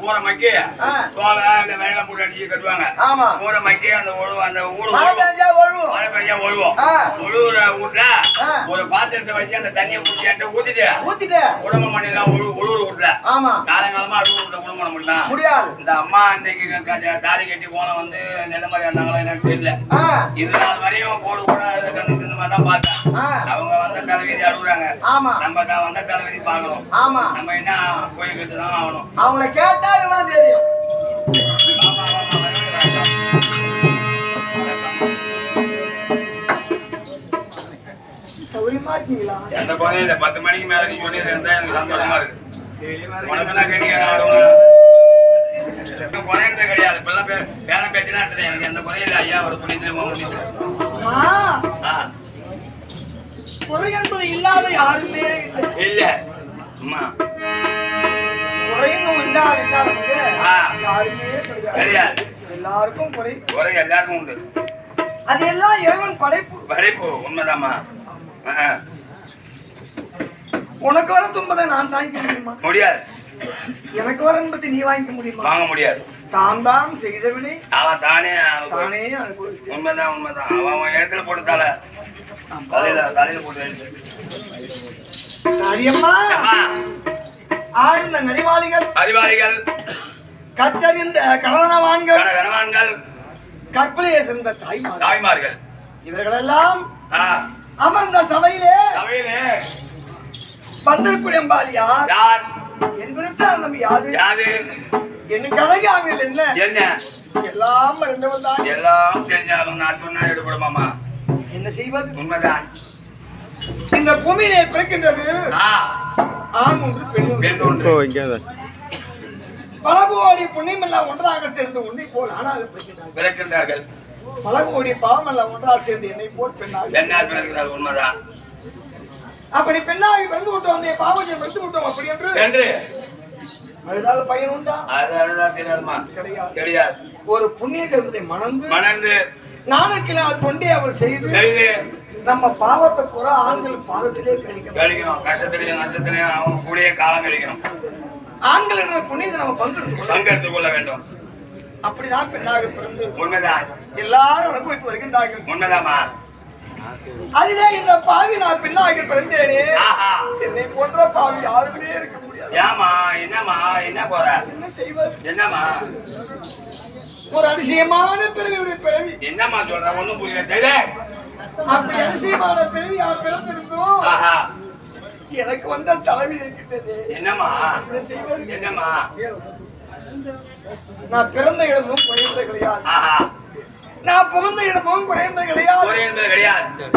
கூரை மக்கி. சோளை இந்த வெள்ளை போட்டு அடிச்சு கட்டுவாங்க. ஆமா. கூரை மக்கி அந்த ஒழுவு அந்த ஊடு மழை. பெஞ்சா ஒழுவும் மழை பெஞ்சா ஒழுவோம் ஆ. ஒழுவுற வீட்டுல. ஒரு பாத்திரத்தை வச்சு அந்த தண்ணியை குடிச்சு என்கிட்ட ஊத்திட்டு ஊத்திட்டு. குடும்பம் பண்ணிடலாம் ஒழு ஒழுவுற வீட்டுல ஆமா. காலங்காலமா அழுவு வீட்டுல குடும்பம் பண்ண முடியாது. இந்த அம்மா அன்னைக்கு தாலி கட்டி போன வந்து நெல்ல மாதிரி இருந்தாங்களா எனக்கு தெரியல. இது நாள் வரையும் கோடு கூட கண்ணு இந்த மாதிரி தான் பார்த்தேன். அவங்க வந்த தலைவிதி அழுகுறாங்க. ஆமா. நம்ம தான் வந்த தலைவிதி பார்க்கணும். ஆமா. நம்ம என்ன போய் கட்டு தான் ஆகணும். அவங்கள கேட்டா விவரம் தெரியும். சௌரியமா இருக்கீங்களா எந்த இல்லை. பத்து மணிக்கு மேல நீ சொன்னது இருந்தா எனக்கு சந்தோஷமா இருக்கு. உனக்கு நான் கட்டிக்கிறேன் ஆடுவேன் குறையிறது கிடையாது. இப்பெல்லாம் பேரம் பேத்தினா எடுத்துட்டேன். எனக்கு எந்த குறையும் இல்லை. ஐயா ஒரு ஆ, குறை என்பது இல்லாத யாருமே இல்ல. அம்மா குறையும் இல்லாத இல்லாதவங்க ஆ. யாருமே கிடையாது கிடையாது எல்லாருக்கும் குறை. குறை எல்லாருக்கும் உண்டு. அது எல்லாம் இறைவன் படைப்பு. படைப்பு உண்மைதாம்மா. ஆ, உனக்கு வர துன்பதை நான் தாங்கிக்க முடியுமா? முடியாது. எனக்கு வர இன்பத்தை நீ வாங்கிக்க முடியுமா? வாங்க முடியாது. தான் தான் செய்தவினை. அவன் தானே தானே உண்மைதான் உண்மைதான். அவன் அவன் இடத்துல போட்டு தலை. தலையில தலையில போட்டு எழுது. ஆழ்ந்த நரிவாளிகள் அறிவாளிகள் கத்தறிந்த கடனவான்கள் கணவான்கள் கற்பனையை சேர்ந்த தாய்மார் தாய்மார்கள். இவர்களெல்லாம் அமர்ந்த சபையிலே சபையிலே. பந்தல்குடி அம்பாள் யார்? யார்? என் விருத்தார் நம்பி யாது யாது என் கழகாவில் என்ன? என்ன? எல்லாம் இருந்தவள் தான் எல்லாம் தெரிஞ்சாலும் நான் சொன்னா எடுபடுமாமா என்ன செய்வது? உண்மைதான். இந்த பூமியிலே பிறக்கின்றது ஆ, ஆண் ஒன்று பெண் ஒன்று. பல கோடி புண்ணியம் எல்லாம் ஒன்றாக சேர்ந்து உன்னை போல் ஆணாக பிறக்கின்றார்கள். பல கோடி பாவம் எல்லாம் ஒன்றாக சேர்ந்து என்னை போல் பெண்ணாக பெண்ணால் பிறக்கிறார்கள் உண்மைதான். அப்படி பெண்ணாகி பிறந்து விட்டோம் அந்த பாவத்தை பிறந்து விட்டோம் அப்படி என்று? என்று. அழுதால் பயன் உண்டா? அது அழுதா தெரியாதுமா? கிடையாது. கிடையாது ஒரு புண்ணிய கர்மத்தை மணந்து மணந்து நாணக்கினால் கொண்டே அவர் செய்து நம்ம பாவத்தை புற ஆண்கள் பாவத்திலே கழிக்கணும். கழிக்கணும். கஷ்டத்திலையும் நஷ்டத்திலையும் அவன் கூடயே காலம் கழிக்கணும். ஆண்கள் என்ற புண்ணியத்தை நம்ம பங்கெடுத்து பங்கெடுத்துக் கொள்ள வேண்டும். அப்படிதான் பெண்ணாக பிறந்து உண்மைதான். எல்லாரும் அனுபவித்து வருகின்றார்கள். உண்மைதாம்மா. அதிலே இந்த பாவி நான் பெண்ணாக பிறந்தேனே. ஆஹா. என்னை போன்ற பாவி யாருமே இருக்க முடியாது. ஏமா என்னம்மா என்ன போற? என்ன செய்வது? என்னம்மா? ஒரு அதிசயமான பிறவியுடைய பிறவி. என்னம்மா சொல்ற? ஒண்ணும் புரியல. செய்தே. எனக்கு வந்த தலைவி இருக்கின்றது என்னம்மா? என்னம்மா? நான் பிறந்த இடமும் குறைந்தது கிடையாது. நான் புகுந்த இடமும் குறைந்தது கிடையாது. என்பது கிடையாது.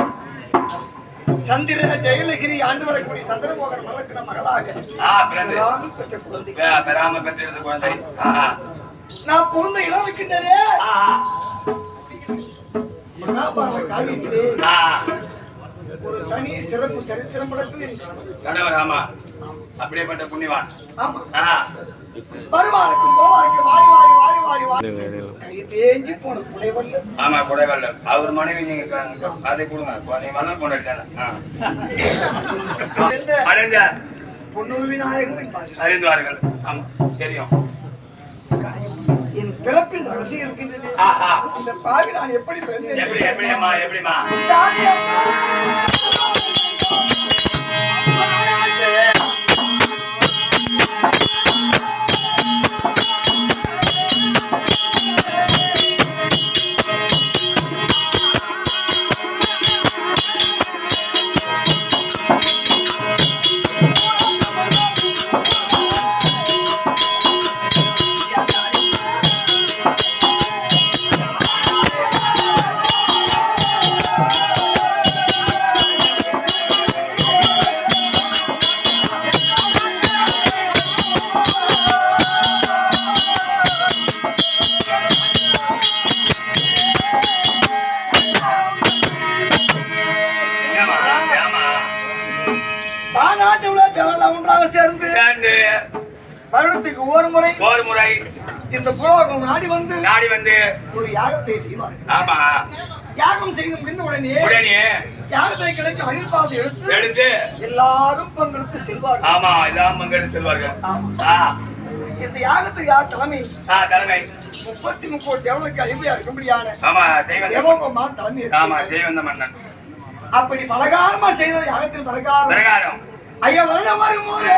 சந்திர ஜெயலகிரி ஆண்டு வரக்கூடிய சந்திரமோகன் மலக்கிற மகளாக. பிறந்து. பெற்ற குழந்தை. பெறாம பெற்றெடுத்த குழந்தை. நான் புகுந்த இடம் இருக்கின்றனே. ஒரு தனி சிறப்பு சரித்திரம் ஆமா. அப்படியேப்பட்ட புண்ணியவான். வருவாருக்கும் போவாருக்கும். வாரி வாரி வாரி வாரி வாரி. கை தேஞ்சி போன ஆமா குடைவல்ல அவர் மனைவி நீங்க அதை கொடுங்க. நீ வண்ணம் கொண்டாடிட்டானே அடைஞ்ச பொன்னூர் விநாயகர் என்பார்கள். அறிந்துவார்கள். ஆமா தெரியும். பிறப்பின் ரகசியம் இருக்கின்றது. இந்த பாவி நான் எப்படி எப்படி பிறந்தேன் எப்படியம்மா எப்படிம்மா? தானே புலோகம் நாடி வந்து நாடி வந்து ஒரு யாகத்தை செய்வார்கள் ஆமா. யாகம் செய்து முடிந்த உடனே உடனே யாகத்தை கிடைக்கும் அழிப்பாதை எடுத்து எடுத்து எல்லாரும் பங்கெடுத்து செல்வார்கள். ஆமா எல்லாம் பங்கெடுத்து செல்வார்கள். ஆமா. இந்த யாகத்துக்கு யார் தலைமை? ஆ தலைமை. முப்பத்தி முப்பது தேவனுக்கு அதிபதியா இருக்கும்படியான ஆமா தேவகோமா தலைமை ஆமா ஏற்று. தெய்வந்த மன்னன். அப்படி பலகாலமா செய்த யாகத்தில் பிரகாரம் பிரகாரம் ஐயா வருடம் வரும்போது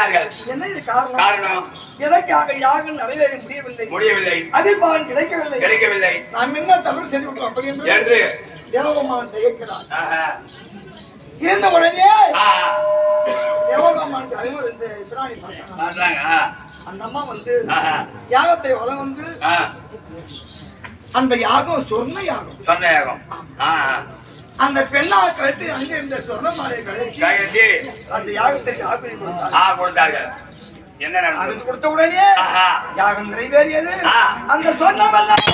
பார்த்தார்கள் என்ன காரணம்? எதற்காக யாகம் நிறைவேற முடியவில்லை? முடியவில்லை. அதிர்பான் கிடைக்கவில்லை. கிடைக்கவில்லை. நாம் என்ன தவறு செய்து விட்டோம் அப்படி என்று? தேவபெருமான் தயக்கிறார். இருந்த உடனே தேவபெருமானுக்கு அறிமுறை இந்த பிராணி அந்த அம்மா வந்து. யாகத்தை வள வந்து அந்த யாகம் சொர்ண யாகம். சொன்ன யாகம். அந்த பெண்ணா கழுத்து அங்கே இந்த சொர்ண மாலை கழுத்தி கையெழுத்தி, அந்த யாகத்தை யாகம் கொடுத்தார் ஆ, கொடுத்தார்கள் என்ன நடந்தது கொடுத்த உடனே. யாகம் நிறைவேறியது. அந்த சொன்னமெல்லாம்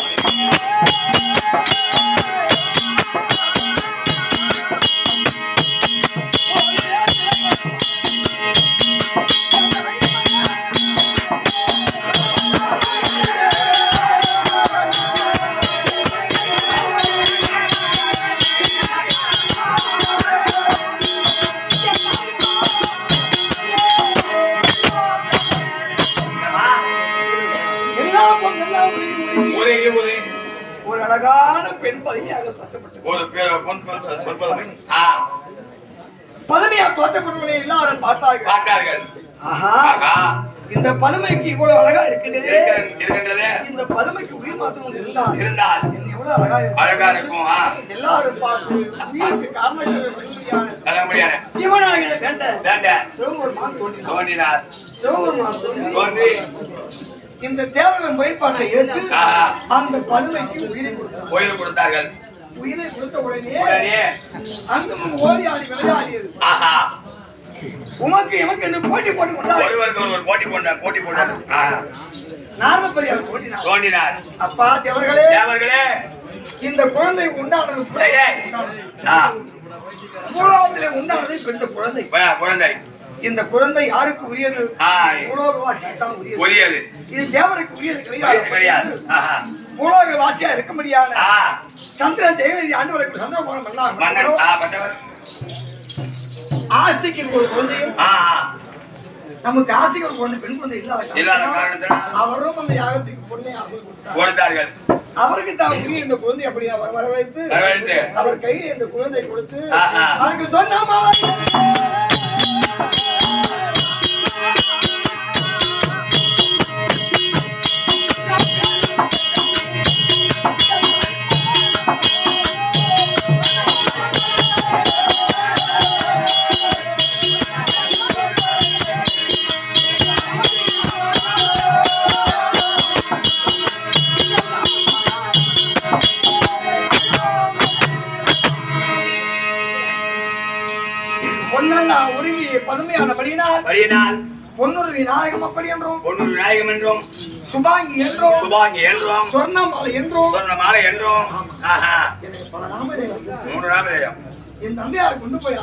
அழகான பெண் பதவியாக ஒரு பதவியாக தோற்றப்பட்டவனை எல்லாரும் பார்த்தார்கள். பார்த்தார்கள். ஆஹா. ஆகா, இந்த பதுமைக்கு இவ்வளவு அழகா இருக்கின்றது. இருக்க- இருக்கின்றது. இந்த பதுமைக்கு உயிர் மாற்றம் இருந்தால் இருந்தால் எவ்வளவு அழகா இருக்கும். அழகா இருக்கும் எல்லாரும் பார்த்து உயிருக்கு காரணம் ஜீவனாகின கண்ட வேண்ட சிவபெருமான் தோன்றினார். சிவபெருமான் தோன்றி இந்த தேவரின் முயற்பாட்டை ஏற்று. அந்த பதுமைக்கு உயிரை கொடுத்தார். கோயில் கொடுத்தார்கள். உயிரை கொடுத்த உடனே அங்கும் ஓடி ஆடி விளையாடியது. ஆஹா. உமக்கு எமக்கு என்று போட்டி போட்டு கொண்டார்? ஒருவருக்கு ஒருவர் போட்டி போட்டார் போட்டி போட்டார். ஆ, நாரதப்பரியார் போட்டினார் தோன்றினார் அப்பா தேவர்களே தேவர்களே. இந்த குழந்தை உண்டானது மூலத்திலே உண்டானது. இந்த குழந்தை. குழந்தை. இந்த குழந்தை யாருக்கு உரியது? உரியது. உரியது. இது தேவருக்கு உரியது கிடையாது. ஆஹா. பூலோகவாசியா இருக்க முடியாது. சந்திரன் ஜெயலலிதா ஆண்டவருக்கு சந்திரபோனம் மன்னன். பண்ணாங்க ஆஸ்திக்கு ஒரு குழந்தையும். நமக்கு ஆசைக்கு ஒரு குழந்தை பெண் குழந்தை இல்லாத காரணத்தினால் அவரும் அந்த யாகத்துக்கு பொண்ணை கொடுத்தார்கள். அவருக்கு தான் உரிய இந்த குழந்தை அப்படி அவர் வரவழைத்து அவர் கையில் இந்த குழந்தை கொடுத்து. அவருக்கு சொன்ன பொன்னண்ணா உருகி பதுமையானபடியினால் வழியினால் பொன்னுரு விநாயகம் அப்படி என்றும் பொன்னூர் விநாயகம் என்றும் சுபாங்கி என்றும் சுபாங்கி என்றும் சொர்ணமாலை என்றும். சொர்ண மாலை என்றும் ஆஹா. பல நாமதேயம் மூன்று நாமதேயம் என் தந்தையார் கொண்டு போய்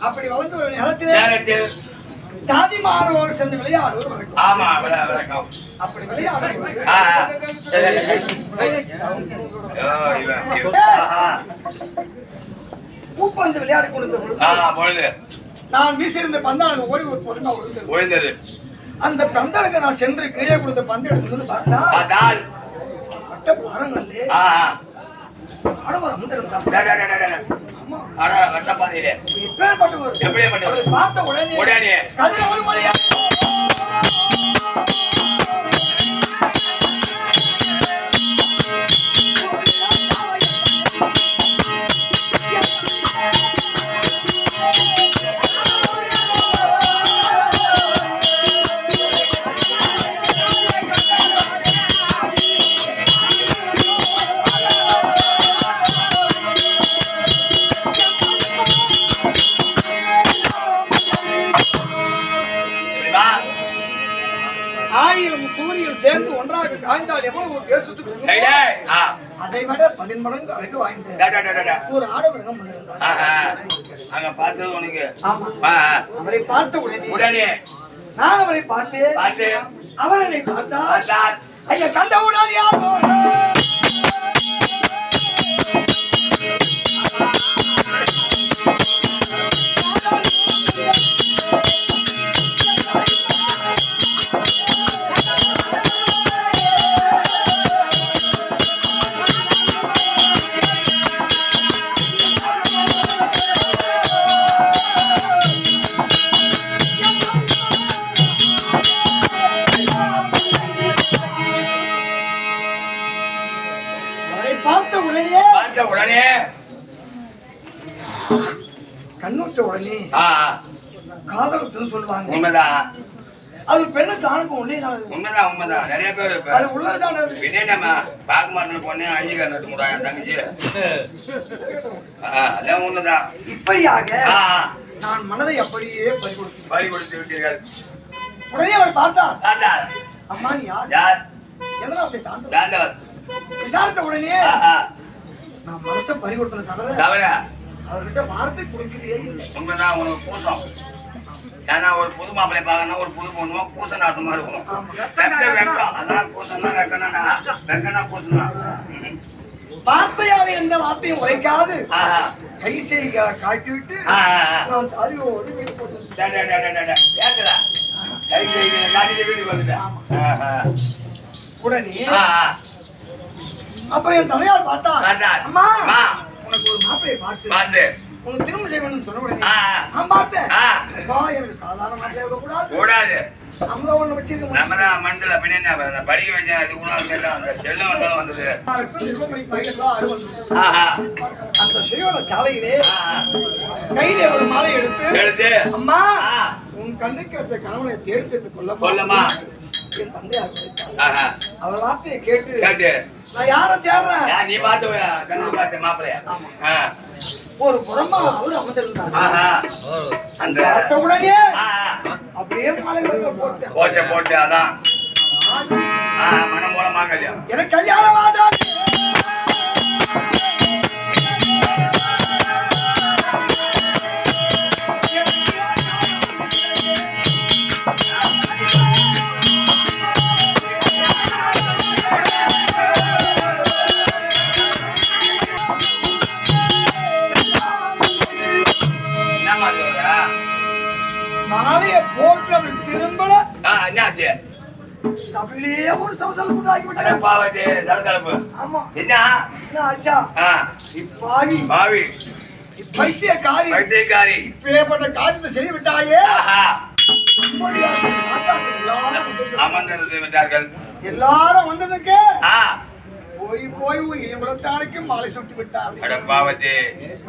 அப்படி வளர்ந்து நேரத்தில் நேரத்தில் தாதிமாரோடு சேர்ந்து வழக்கம். ஆமா விளக்கம் அப்படி விளையாடுவது பூப்பந்து விளையாடி கொண்டிருந்த நான் வீசியிருந்த பந்தாளங்க ஓடி ஒரு பொருளா விழுந்தது அந்த பந்தாளுக்கு நான் சென்று கீழே கொடுத்த பந்து எடுத்து வந்து பார்த்தா பார்த்தால் பட்ட பாருங்களே ஆ, ஆ. ஆடவர் அமர்ந்திருந்தான் டா, டா, டா. ஒரு ஆஹா. அங்க பார்த்தது உனக்கு. ஆமா. அவரை பார்த்த உடனே உடனே. நான் அவரை பார்த்து பார்த்து அவர் என்னை பார்த்தார். ஐயா கண்டவுடன் யாரோ? நட்டு என் தங்கச்சி. அதான் ஒண்ணுதான். இப்படியாக நான் மனதை அப்படியே பறிகொடுத்தேன். பறி கொடுத்து விட்டீர்கள். உடனே அவர் பார்த்தார். தாத்தா அம்மா நீ யார்? யார்? எதனால தாண்ட தாண்டவர். விசாரித்த உடனே நான் மனசை பறிகொடுத்தன தவிர தவிர அவர்கிட்ட வார்த்தை கொடுக்கலையே இல்லை. உண்மைதான் உனக்கு பூசம். ஏன்னா ஒரு புது மாப்பிள்ளை பார்க்கணும் ஒரு புது பொண்ணுவோம் பூச நாசமா இருக்கும். வெக்க வெக்கம் அதான் பூசம்னா வெக்கனா வெக்கனா பூசணும் ம். வார்த்தையால் எந்த வார்த்தையும் உரைக்காது கை செய்க காட்டிவிட்டு ஆஹா நான் அறிவோடு வீடு போட்டேன். கை கைகளை காட்டிட்டு வீட்டுக்கு வந்துட்டேன். உடனே. அப்புறம் என் தலையார் பார்த்தா. அம்மா. உனக்கு ஒரு மாப்பிளையை பார்த்து உனக்கு திரும்ப செய்யணும்னு சொன்ன உடனே. நான் பார்த்தேன் எனக்கு சாதாரண மாப்பிளைய கூடாது. அங்க ஒண்ணு வச்சிருக்க நம்ம தான் மனசுல அந்த படிக்க வச்சேன் அது கூட அந்த செல்லம் வந்தாலும் வந்தது ஆஹா. அந்த சுயோர சாலையிலே ஆஹா. கையிலே ஒரு மாலை எடுத்து எடுத்து. அம்மா. உன் கண்ணுக்கு அந்த கணவனை தேர்ந்தெடுத்து கொள்ளமா. என் தந்தையார். அவர் வார்த்தையை கேட்டு. நான் யார தேடுறேன் நீ பார்த்து கண்ணு பார்த்து மாப்பிள்ளைய. ஒரு புறமா அவர் அமைச்சிருந்தார். அந்த பார்த்த உடனே. அப்படியே போட்டு போட்டு அதான். ஆ, மனம் மாங்கல்யம். எனக்கு கல்யாணம் ஆகாது. என்னாச்சு சபையிலேயே ஒரு சவசல் உண்டாகி அட விட்டேன் பாவத்தி சலசலப்பு ஆமா. என்ன? என்ன ஆச்சா? ஆ, இப்பாடி பாவி. பைத்திய காரி வைத்தியக்காரி இப்பேற்பட்ட காரியத்தை செய்து விட்டாயே ஆஹா. இப்படியாக ஆச்சாக்கள் எல்லாரும் வந்திருக்காங்க. அமர்ந்திருந்து விட்டார்கள் எல்லாரும் வந்ததுக்கு? போய் போய் ஒரு இளவரத்தானுக்கு மாலை சுட்டு விட்டார்கள்.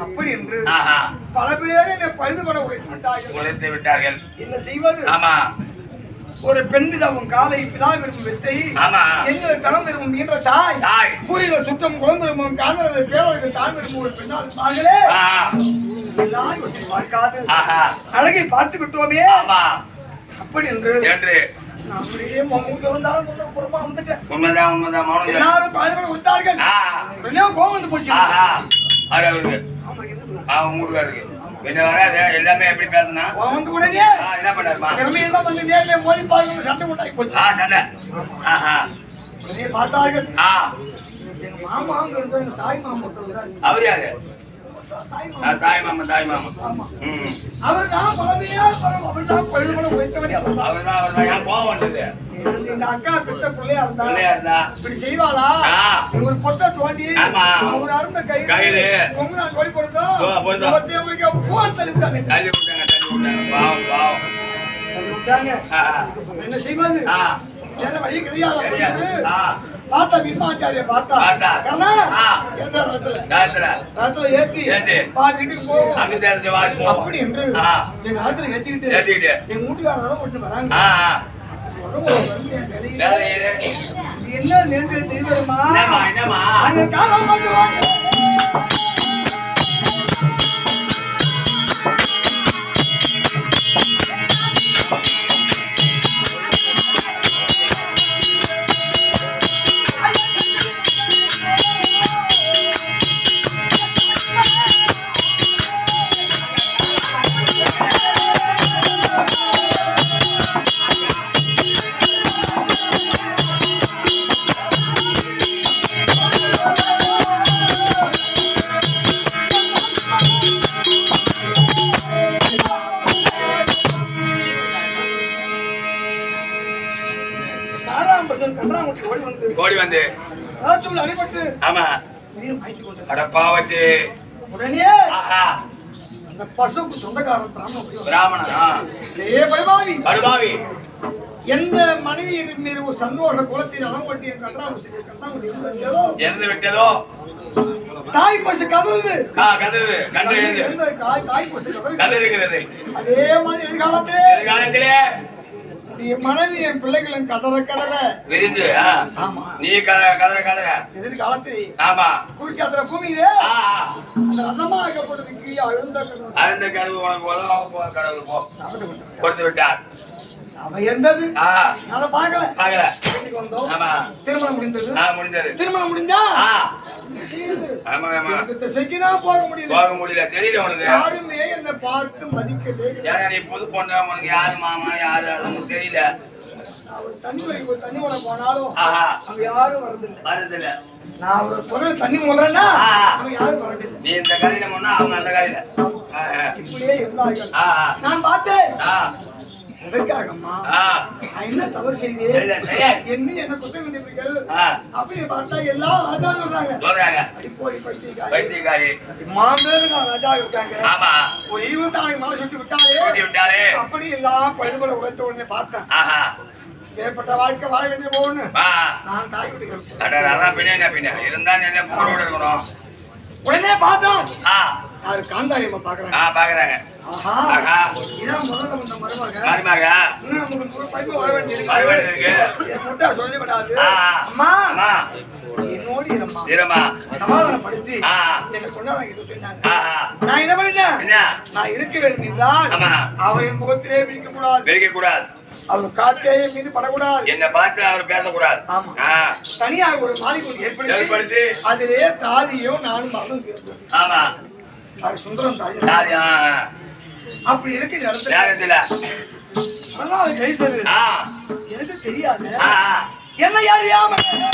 அப்படி என்று பல பேர் என்னை பழுதுபட உடைத்து விட்டார்கள். உழைத்து விட்டார்கள். என்ன செய்வது? ஆமா. ஒரு பெண் பிதாவும் காலை பிதா விரும்பும் வித்தை. எங்களை தரம் விரும்பும் ஈன்ற தாய். தாய். கூறில சுற்றம் குளம் விரும்பும் காணறது பேரழகு தான் விரும்பும் ஒரு பெண்ணால் பாங்களே பார்க்காது. அழகை பார்த்து விட்டோமே அப்படி என்று என்று. எல்லாரும் ஆ. உடனே கோவம் வந்து போச்சு. ஆமா, உங்களுக்கு என்ன வராது எல்லாமே எப்படி பேசுனா? வந்து உடனே என்ன பண்ணாருமா திறமையை தான் வந்து நேரில் மோதி பாருங்க சண்டை உண்டாகி போச்சு. ஆ சண்டை. ஆஹா பார்த்தார்கள். ஆ. எங்க மாமா அங்க இருந்த எங்க தாய் மாமா. அவர் யாரு? தாய் மாமா தாய் மாமா அவர் தான் பழமையா அவர் தான் பழுதுபட உழைத்தவரே அவர் தான் அவர் தான் அவர் தான் ஏன் கோவம் வந்தது இந்த அக்கா பெத்த பிள்ளையா இருந்தா பிள்ளையா இருந்தா? இப்படி செய்வாளா. ஒரு பொத்த தோண்டி. அவர் அருந்த கயிறு கயிறு. பொங்கு நாள் கோழி பொருந்தோம். பொருந்தோம். இருபத்தி மணிக்கு போன் தள்ளி விட்டாங்க. தள்ளி விட்டாங்க தள்ளி விட்டாங்க. பாவம் பாவம். தள்ளி விட்டாங்க. ஆ, என்ன. வேற வழி கிடையாது. பார்த்தா விஸ்வாச்சாரிய பார்த்தா ஆ. ஏத்த ரத்துல. ரத்துல. ஏத்தி. பா. வீட்டுக்கு போவோம் அப்படி என்று. என் ரத்துல ஏத்திக்கிட்டு. என் வீட்டுக்காரதான் ஒட்டு வராங்க. என்ன நேர்ந்து தெரியுமா என்னம்மா என்னம்மா? அந்த பசுவுக்கு சொந்தக்காரன் பிராமணன். பிராமணனா? ஏ படுபாவி படுபாவி எந்த மனைவியின் மீது ஒரு சந்தோஷ குலத்தில் அலங்கொட்டி கன்றாங்குட்டி கன்றாங்குட்டி இருந்தோ இறந்து விட்டதோ? தாய் பசு கதறுது. கதறுது. கண்டு தாய் பசு கதறுகிறது அதே மாதிரி எதிர்காலத்திலே. எதிர்காலத்திலே. என் மனைவி என் பிள்ளைகளும் கதற கதற. விரிந்து ஆமா. நீ கத கதற கதற. எதிர்காலத்தில் ஆமா. குளிச்சாத்திர பூமியிலே. அந்த அன்னமாகப்பட்டதுக்கு அழுந்த கடவுள் அழுந்த கடவுள் உனக்கு உதவாம போ. கடவுள் போ. கொடுத்து விட்டார். சபை இருந்தது ஆ. அதை பார்க்கல. பார்க்கல. வீட்டுக்கு வந்தோம் ஆமா. திருமணம் முடிந்தது. ஆ முடிஞ்சது. திருமணம் முடிஞ்சா. ஆமா ஆமா. திசைக்கு தான் போக முடியல. போக முடியல. தெரியல உனக்கு. யாருமே என்னை பார்த்து மதிக்கவே. ஏன்னா நீ புது பொண்ணு உனக்கு யாரு மாமா யாரு உனக்கு தெரியல. அவர் தண்ணி தண்ணி மூலம் போனாலும் அங்க யாரும் வரதில்லை. வருதில்ல. நான் ஒரு பொருள் தண்ணி மூலன்னா யாரும் வரதில்லை. நீ இந்த கதையில முன்னா அவங்க அந்த ஆ. இப்படியே ஆ. நான் பார்த்தேன். எதற்காகம்மா? என்ன தவறு செய்தேன். என்ன என்ன குற்றம் கண்டிப்பீர்கள்? ஆ. அப்படி பார்த்தா எல்லாம் அதான் சொல்றாங்க. சொல்றாங்க. அடி போய் பைத்தியக்காரி. வைத்தியக்காரி மாம்பேரு நான் ராஜா இருக்காங்க ஆமா. ஒரு இருபத்தி நாளைக்கு மழை சுட்டி விட்டாலே சொல்லி விட்டாலே அப்படி எல்லாம் பழுதுபட உழைத்த உடனே பார்த்தேன். ஆஹா. ஏற்பட்ட வாழ்க்கை வாழ வேண்டிய போகணும். நான் தாய் அட, அதான் பின்ன என்ன பின்ன இருந்தா என்ன புகழோட இருக்கணும். உடனே பார்த்தோம் யாரு காந்தாரி அம்மா பாக்குறாங்க ஆ பாக்குறாங்க ஆஹா. ஆஹா. இதான் முதல்ல வந்த மருமக. இன்னும் நமக்கு நூறு பைப்பு வர வேண்டியிருக்கு. வர வேண்டியிருக்கு. என் முட்டை சொல்லிவிடாது. ஆ. அம்மா. அம்மா. என்னோடு இரும்மா. இருமா சமாதானப்படுத்தி. என்னை கொண்டாங்க இது சொன்னாங்க. நான் என்ன பண்ணிட்டேன்? நான் இருக்க வேண்டும் என்றால் அவரின் முகத்திலே விழிக்க கூடாது வெடிக்க கூடாது அவர் என் மீது படக்கூடாது. என்ன பார்த்து அவர் பேசக்கூடாது. ஆமா. தனியாக ஒரு மாளிகை ஏற்படுத்தி அதிலே தாதியும் நானும் மகனும். ஆமா. சுந்தரம் தாய் ஆ. அப்படி இருக்கு நேரத்துல அதெல்லாம் அது கழித்தது ஆ எனக்கு தெரியாது. என்ன அறியாம ஏம்மா?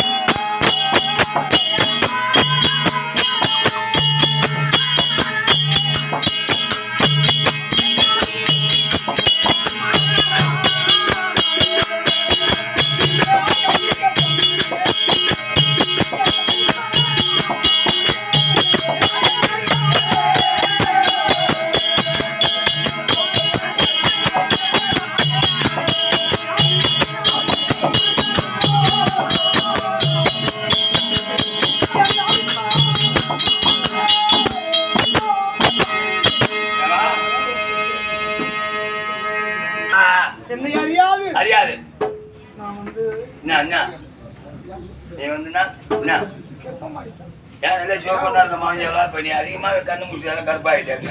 தான் மாஞ்செல்லாம் இப்ப நீ அதிகமாக கண்ணு முடிச்சதால கருப்பாயிட்டேன்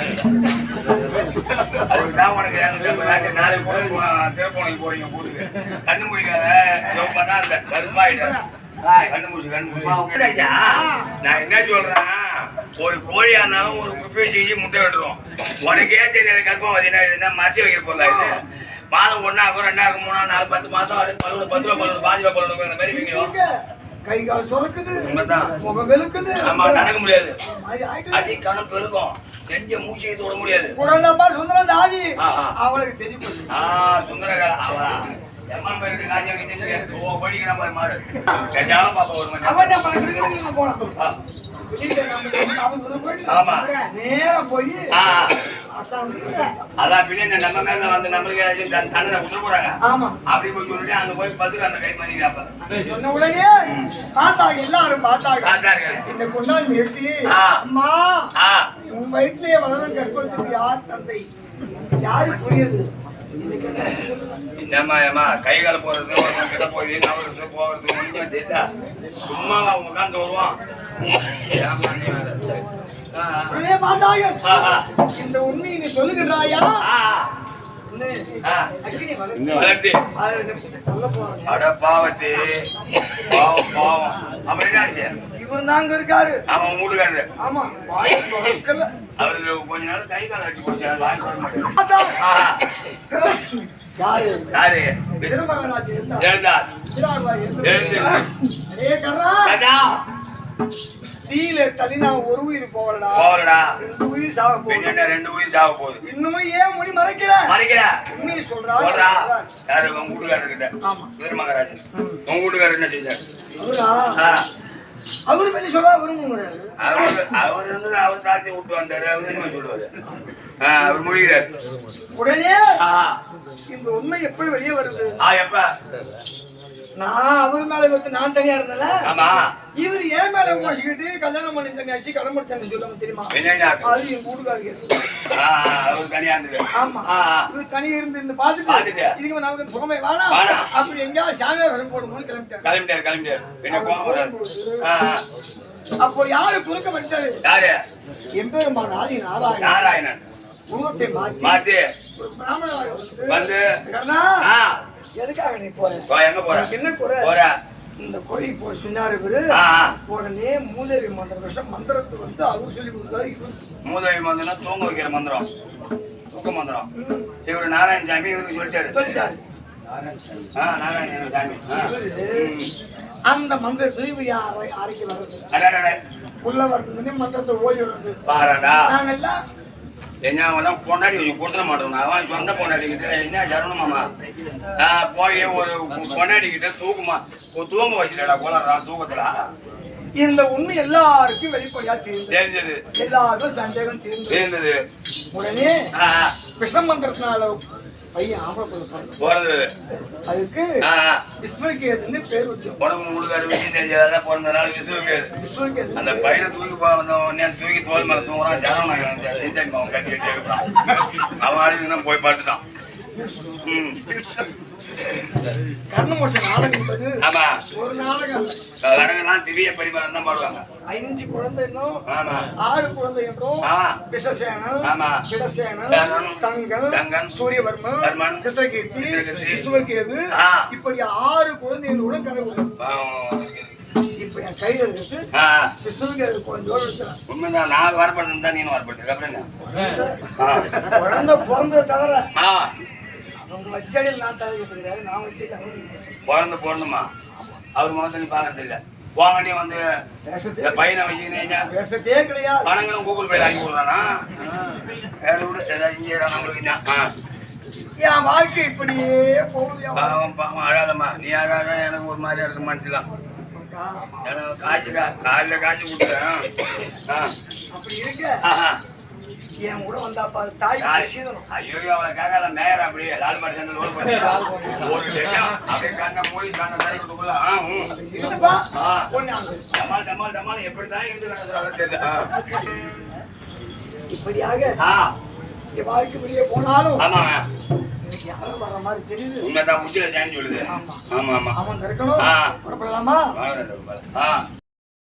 அதுக்கு தான் உனக்கு நாளைக்கு கூட திருப்பூணிக்கு போறீங்க கூட்டுக்கு. கண்ணு முடிக்காத சிவப்பா தான் இருந்த கருப்பாயிட்டேன். கண்ணு முடிச்சு கண்ணு முடிச்சு. நான் என்ன சொல்றேன் ஒரு கோழியா இருந்தாலும் ஒரு குப்பையை செஞ்சு முட்டை விட்டுருவோம் உனக்கே தெரியாது கர்ப்பம் என்ன என்ன மறைச்சு வைக்கிற பொருளா இது? மாதம் ஒன்னாகும் ரெண்டாகும் மூணா நாலு பத்து அப்படியே பல்லு பத்து ரூபா பல்லு பாஞ்சு ரூபா பல்லு அந்த மாதிரி வைக்கணும் கை கால் உண்மைதான். முகம் வெளுக்குது. ஆமா நடக்க முடியாது. அடி கணம் பெருக்கும் செஞ்ச மூச்சு இது விட முடியாது. குழந்தைப்பா சுந்தரம் தாதி. அவளுக்கு தெரியும். போச்சு. ஆ சுந்தரகா அவ. எம்மன் பேருக்கு காஞ்சி வைக்க ஓ படிக்கிற மாதிரி மாடு. பாப்பா ஒரு மணி அவன் என்ன பண்ண போனான். ஆ. வீட்டுல நம்ம வந்து அவன் தூரம் போயிட்டு ஆமா. நேரா போய் அதான் பின்ன நம்ம மேல வந்து நம்மளுக்கு தண்டனை கொடுத்து போறாங்க ஆமா அப்படி போய் சொல்லிட்டு அங்க போய் பஸ்ஸுக்கு அந்த கை பண்ணிக்கிறாப்ப சொன்ன உடனே பார்த்தாங்க எல்லாரும் பார்த்தாங்க. இந்த கொண்டாந்து நிறுத்தி. அம்மா உன் வயிற்றிலே வளரும் கர்ப்பத்துக்கு யார் தந்தை யாரு புரியுது. என்னம்மா ஏம்மா கை கால போறது கிட்ட போய் நவறது போகிறது ஒண்ணுமே தெரியுதா சும்மா உட்காந்து வருவான் ஏம்மா நீ வேற? ஆ, இந்த உண்மையை நீ சொல்லுகின்றாயா? பாவத்து. பாவம் பாவம். இவர் தாங்க இருக்காரு. அவன் வீட்டுக்காரரு. ஆமா. அவருக்கு கொஞ்ச நாள் கை கால் அடிச்சு. யாரு? யாரு? தீயில தள்ளினா ஒரு உயிர் போகலடா. போகலடா. ரெண்டு உயிர் சாக போகுது. பின்ன ரெண்டு உயிர் சாக போகுது? இன்னமும் ஏன் முடி மறைக்கிற? மறைக்கிற? உண்மையை சொல்றா. சொல்றா. யாரு? உங்க வீட்டுக்காரர் கிட்ட ஆமா திருமகராஜன் உங்க வீட்டுக்காரர் என்ன செஞ்சார் அவரா? பத்தி சொல்ல விரும்புகிறாரு அவரு அவர் வந்து அவர் தாத்தி விட்டு வந்தாரு. அவர் என்ன சொல்லுவாரு? அவர் முடிகிறார். உடனே இந்த உண்மை எப்படி வெளியே வருது? ஆ எப்ப? நான் அவர் மேல வந்து நான் தனியா இருந்தேன்ல? ஆமா. இவர் ஏன் மேல மோசிக்கிட்டு கல்யாணம் பண்ணி தங்கச்சி கடன் முடிச்சாங்க சொல்லுவாங்க தெரியுமா? அது என் அவர் தனியா இருந்தது. ஆமா. இவர் தனியா இருந்து இருந்து பாத்துட்டு. இதுக்கு நமக்கு சுகமே வேணாம். அப்படி எங்கேயாவது சாமியார் வேஷம் போடணும்னு கிளம்பிட்டாரு. கிளம்பிட்டாரு கிளம்பிட்டாரு. என்ன. அப்போ யாரு குறுக்க வந்தாரு எம்பெருமான் ஆதி நாராயணன். நாராயணன். உருவத்தை மாத்தி. வந்து. எதுக்காக நீ போற? எங்க போற? என்ன குறை? போற. இந்த கோழி போ சொன்னாரு இவரு. உடனே மூதேவி மந்திர விஷம் மந்திரத்தை வந்து அவர் சொல்லி கொடுத்தாரு இவரு. மூதவி மந்திரம் தூங்க வைக்கிற மந்திரம். தூக்க மந்திரம். இவரு நாராயண சாமி இவருக்கு சொல்லிட்டாரு. நாராயண சாமி. அந்த மந்திரத்தை இவர் யாரை அரைக்கு வர்றது. உள்ள வர்றது மந்திரத்தை ஓடி வர்றது? பாருடா. நாங்க எல்லாம் என்ன அவன் பொண்டாடி கொஞ்சம் கொடுத்துட மாட்டோம் அவன் சொந்த பொண்டாடி கிட்ட என்ன சரணமாமா நான் போய் ஒரு பொண்டாடி கிட்ட தூக்குமா? தூங்க வச்சுடா போலறான் தூக்கத்துல. இந்த உண்மை எல்லாருக்கும் வெளிப்படையா தெரிஞ்சது. எல்லாருக்கும் சந்தேகம் தெரிந்தது. உடனே ஆ, ஆ. விஷம் மந்திரத்தினால பையன் ஆம்பளை பிள்ளை அதுக்கு. விஸ்வகேதுன்னு பேர் வச்சோம் உடம்பு முழுக்காரு விஷயம் தெரியாத பிறந்தனால விசுவுக்கு விஸ்வகேது. அந்த பையனை தூக்கி வந்த உடனே தூக்கி தோல் மேல தூங்குறான் ஜனம் சிந்தன் அவன் கட்டி கட்டி அவன் அழுதுனா போய் பார்த்துட்டான். ம். கர்ணமோஷன் நாடகம் என்பது ஆமா. ஒரு நாடகம். நடங்கெல்லாம் திவ்ய பரிமாறம் தான் பாடுவாங்க. ஐந்து குழந்தை என்னும் ஆமா. ஆறு குழந்தை என்றும் ஆ விசசேனன் ஆமா. விடசேனன் சேனன், சங்கன் சூரியவர்மன் வர்மன், சித்திரகீர்த்தி ஆ. இப்படி ஆறு குழந்தைகளோட கதை விடும் இப்ப என் கையில இருக்கு. குழந்தையோட இருக்கிறேன் உண்மைதான் நான் வரப்படுறது தான் நீனும் வரப்படுறது அப்புறம். குழந்தை பிறந்ததை தவிர அவங்க வச்சடியில் நான் தலைவர் கிடையாது நான் வச்சு பிறந்து பிறந்துமா? அவர் முகத்தை நீ பார்க்கறது இல்ல. வாங்கடி வந்து பையனை வச்சுக்கினீங்க பேசத்தே கிடையாது. பணங்களும் கூகுள் பேல ஆக்கி விடுறானா வேற விட இங்கே நம்மளுக்கு என் வாழ்க்கை இப்படியே போகுது. பாவம் பாவம் அழாதம்மா. நீ அழாத எனக்கு ஒரு மாதிரியா இருக்கு மனசுலாம் எனக்கு காய்ச்சி காலையில் காய்ச்சி கொடுத்தேன் ஆ. அப்படி இருக்க. என் கூட வந்தா பாரு தாய் ஐயோ அவளை கேட்காத மேயர் அப்படியே லால் மாடி சேர்ந்து ரோல் பண்ணி ஒரு அப்படியே கண்ணை மூடி டமால் டமால் டமால். எப்படி தான் இருந்து. இப்படியாக என் வாழ்க்கை வெளியே போனாலும் ஆமாங்க யாரும் வர மாதிரி தெரியுது. உண்மைதான் உச்சில சாயன் சொல்லுது. ஆமா. ஆமா அவன் திறக்கணும். புறப்படலாமா?